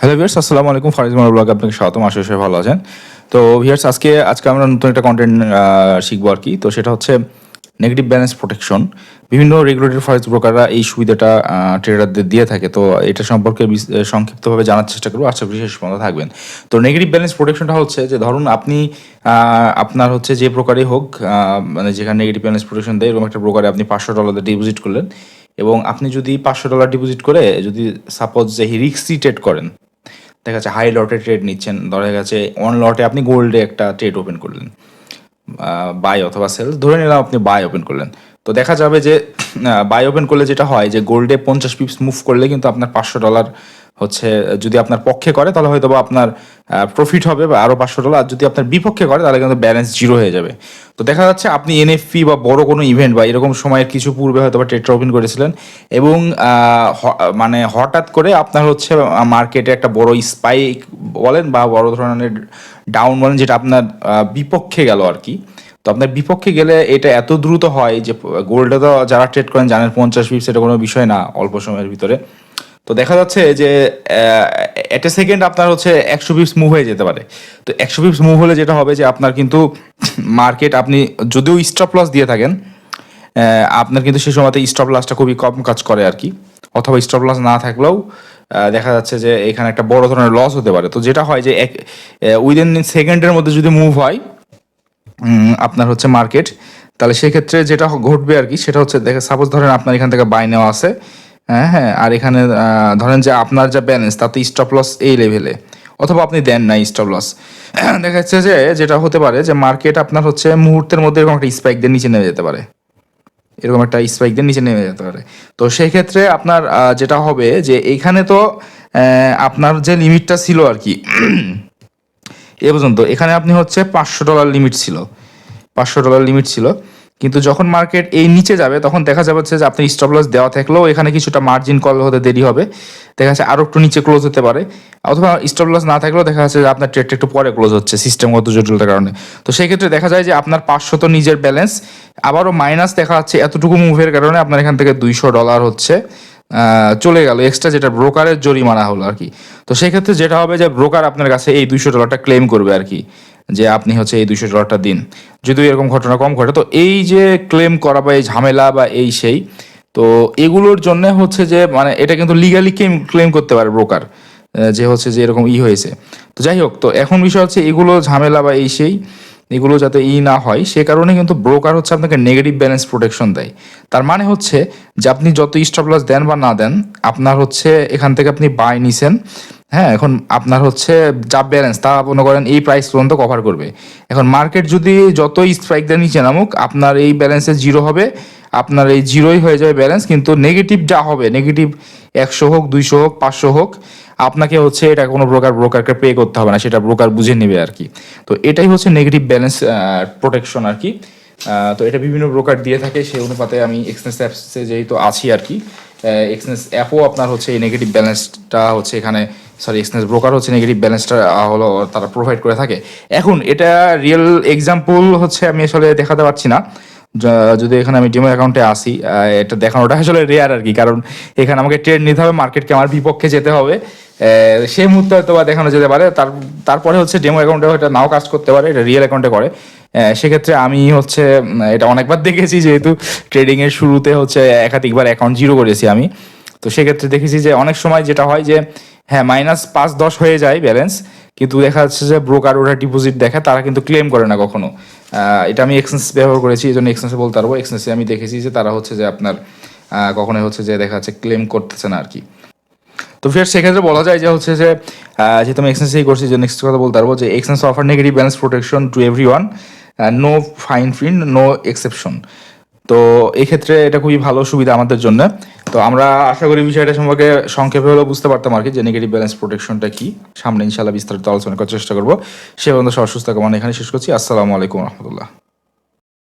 Hello viewers আসসালামু আলাইকুম। ফারিজ মার ব্লগে আপনাকে স্বাগতম। আশা করি ভালো আছেন। তো ভিয়ার্স আজকে আজকে আমরা নতুন একটা কন্টেন্ট শিখব আর কি। তো সেটা হচ্ছে নেগেটিভ ব্যালেন্স প্রোটেকশন বিভিন্ন রেগুলেটরি ফরেক্স ব্রোকাররা এই সুবিধাটা ট্রেডারদের দিয়ে থাকে। তো এটা সম্পর্কে সংক্ষিপ্তভাবে জানার চেষ্টা করব। আশা করি শেষ পর্যন্ত থাকবেন। তো নেগেটিভ ব্যালেন্স প্রোটেকশনটা হচ্ছে যে, ধরুন আপনি আপনার হচ্ছে যে প্রকারই হোক মানে যেখানে নেগেটিভ ব্যালেন্স প্রোটেকশন দেয়, এরকম একটা ব্রোকারে আপনি পাঁচশো ডলার ডিপোজিট করলেন। এবং আপনি যদি পাঁচশো ডলার ডিপোজিট করে, যদি সাপোজ যে রিক্সি ট্রেড করেন দেখা যাচ্ছে হাই লটে ট্রেড নিচ্ছেন। ধরে গেছে অন লটে আপনি গোল্ডে একটা ট্রেড ওপেন করলেন। বাই অথবা সেল ধরে নিলাম আপনি বাই ওপেন করলেন। তো দেখা যাবে যে বাই ওপেন করলে যেটা হয় যে গোল্ডে পঞ্চাশ পিপস মুভ করলে কিন্তু আপনার পাঁচশো ডলার হচ্ছে, যদি আপনার পক্ষে করে, তাহলে হয়তো আপনার প্রফিট হবে বা আরও পাঁচশো ডলার আর যদি আপনার বিপক্ষে করে, তাহলে কিন্তু ব্যালেন্স জিরো হয়ে যাবে। তো দেখা যাচ্ছে আপনি এনএফপি বা বড় কোনো ইভেন্ট বা এরকম সময়ের কিছু পূর্বে হয়তো বা ট্রেডটা করেছিলেন এবং মানে হঠাৎ করে আপনার হচ্ছে মার্কেটে একটা বড় স্পাইক বলেন বা বড় ধরনের ডাউন বলেন, যেটা আপনার বিপক্ষে গেল আর কি। তো আপনার বিপক্ষে গেলে এটা এত দ্রুত হয় যে গোল্ডে তো যারা ট্রেড করেন জানেন পঞ্চাশ পিপস এটা কোনো বিষয় না অল্প সময়ের ভিতরে। তো দেখা যাচ্ছে যে এট এ সেকেন্ড আপনার হচ্ছে একশো পিপস মুভ হয়ে যেতে পারে। তো একশো পিপস মুভ হলে যেটা হবে যে, আপনার কিন্তু মার্কেট আপনি যদিও স্টপ লস দিয়ে থাকেন আপনার কিন্তু সেই সময়তে স্টপ লসটা খুবই কম কাজ করে আর কি। অথবা স্টপ লস না থাকলেও দেখা যাচ্ছে যে, এখানে একটা বড় ধরনের লস হতে পারে। তো যেটা হয় যে, এক উইদিন সেকেন্ডের মধ্যে যদি মুভ হয় আপনার হচ্ছে মার্কেট তাহলে সেক্ষেত্রে যেটা ঘটবে আর কি, সেটা হচ্ছে, দেখে সাপোজ ধরেন আপনার এখান থেকে বাই নেওয়া আছে হ্যাঁ হ্যাঁ আর এখানে ধরেন যে আপনার যা ব্যালেন্স তাতে স্টপ লস এই লেভেলে অথবা আপনি দেন না স্টপ লস দেখা যাচ্ছে যে, যেটা হতে পারে যে মার্কেট আপনার হচ্ছে মুহূর্তের মধ্যে এরকম একটা স্পাইক দিয়ে নিচে নেমে যেতে পারে। এরকম একটা স্পাইক দিয়ে নিচে নেমে যেতে পারে। তো সেই ক্ষেত্রে আপনার যেটা হবে যে এইখানে তো আপনার যে লিমিটটা ছিল আর কি, এ পর্যন্ত এখানে আপনি হচ্ছে পাঁচশো ডলার লিমিট ছিল। পাঁচশো ডলার লিমিট ছিল। কিন্তু যখন মার্কেট এই নিচে যাবে, তখন দেখা যাবে যে আপনি স্টপ লস দেওয়া থাকলেও এখানে কিছুটা মার্জিন কল হতে দেরি হবে। দেখা যাচ্ছে আরও একটু নিচে ক্লোজ হতে পারে। অথবা স্টপ লস না থাকলেও দেখা যাচ্ছে যে আপনার ট্রেডটা একটু পরে ক্লোজ হচ্ছে সিস্টেমগত জটিলতার কারণে। তো সেই ক্ষেত্রে দেখা যায় যে আপনার পাঁচশো তো নিজের ব্যালেন্স আবারও মাইনাস দেখা যাচ্ছে এতটুকু মুভের কারণে আপনার এখান থেকে দুইশো ডলার হচ্ছে চলে গেল। এক্সট্রা যেটা ব্রোকারের জরিমানা হলো আর কি। তো সেই ক্ষেত্রে যেটা হবে যে ব্রোকার আপনার কাছে এই দুইশো ডলারটা ক্লেম করবে আর কি। যে আপনি হচ্ছে এই দুইশো ডলারটা দিন। যদিও এরকম ঘটনা কম ঘটে, তো এই যে ক্লেম করা বা এই ঝামেলা বা এই সেই, তো এগুলোর জন্য হচ্ছে যে মানে এটা কিন্তু লিগালি ক্লেম ক্লেম করতে পারে ব্রোকার যে হচ্ছে যে এরকম ই হয়েছে। তো যাই হোক, তো এখন বিষয় হচ্ছে এগুলো ঝামেলা বা এই সেই, এগুলো যাতে ই না হয়, সে কারণে কিন্তু ব্রোকার হচ্ছে আপনাকে নেগেটিভ ব্যালেন্স প্রোটেকশন দেয়। তার মানে হচ্ছে যে আপনি যত স্টপ লস দেন বা না দেন, আপনার হচ্ছে এখান থেকে আপনি বাই নিছেন হ্যাঁ এখন আপনার হচ্ছে যা ব্যালেন্স তা মনে করেন এই প্রাইস পর্যন্ত কভার করবে। এখন মার্কেট যদি যতই দেন নিচে নামুক, আপনার এই ব্যালেন্সে জিরো হবে, আপনার এই জিরোই হয়ে যাবে ব্যালেন্স কিন্তু নেগেটিভ যা হবে নেগেটিভ একশো হোক, দুইশো হোক, পাঁচশো হোক, আপনাকে হচ্ছে এটা কোনো ব্রোকার ব্রোকারকে পে করতে হবে না, সেটা ব্রোকার বুঝে নেবে আর কি। তো এটাই হচ্ছে নেগেটিভ ব্যালেন্স প্রোটেকশন আর কি। তো এটা বিভিন্ন ব্রোকার দিয়ে থাকে, সেই অনুপাতে আমি এক্সনেস অ্যাপসে যেহেতু আছি আর কি এক্সনেস অ্যাপও আপনার হচ্ছে এই নেগেটিভ ব্যালেন্সটা হচ্ছে এখানে সরি এক্সনেস ব্রোকার হচ্ছে নেগেটিভ ব্যালেন্সটা হলো তারা প্রোভাইড করে থাকে। এখন এটা রিয়েল এক্সাম্পল হচ্ছে আমি আসলে দেখাতে পারছি না। যদি এখানে আমি ডিমো অ্যাকাউন্টে আসি এটা দেখানোটা আসলে রেয়ার আর কি, কারণ এখানে আমাকে ট্রেড নিতে হবে মার্কেটকে আমার বিপক্ষে যেতে হবে। সেই মুহূর্তে হয়তো বা দেখানো যেতে পারে, তার, তারপরে হচ্ছে ডেমো অ্যাকাউন্টে এটা নাও কাজ করতে পারে, এটা রিয়েল অ্যাকাউন্টে করে। সেক্ষেত্রে আমি হচ্ছে এটা অনেকবার দেখেছি যেহেতু ট্রেডিং এর শুরুতে হচ্ছে একাধিকবার অ্যাকাউন্ট জিরো করেছি আমি। তো সেক্ষেত্রে দেখেছি যে অনেক সময় যেটা হয় যে হ্যাঁ মাইনাস পাঁচ দশ হয়ে যায় ব্যালেন্স কিন্তু দেখা যাচ্ছে যে ব্রোকার ওরা ডিপোজিট দেখে, তারা কিন্তু ক্লেম করে না কখনো। এটা আমি এক্সেন্স ব্যবহার করেছি, এই জন্য এক্সেন্সে বলতে পারব। এক্সেন্সে আমি দেখেছি যে তারা হচ্ছে যে আপনার কখনোই হচ্ছে যে দেখা যাচ্ছে ক্লেম করতেছে না আর কি তো ফের সেক্ষেত্রে বলা যায় যে হচ্ছে যে যেহেতু আমি এক্সেন্সেই করছি যে নেক্সট কথা বলতে পারব যে Exness offer negative balance protection to everyone no fine print no exception তো এক্ষেত্রে ক্ষেত্রে এটা খুবই ভালো সুবিধা আমাদের জন্য। তো আমরা আশা করি বিষয়টা সম্পর্কে সংক্ষেপে হলেও বুঝতে পারতাম আর কি যে নেগেটিভ ব্যালেন্স প্রোটেকশনটা কি। সামনে ইনশাল্লাহ বিস্তারিত আলোচনা করার চেষ্টা করব। সে পর্যন্ত সব সুস্থ কামনা এখানে শেষ করছি। আসসালামু আলাইকুম রহমতুল্লাহ।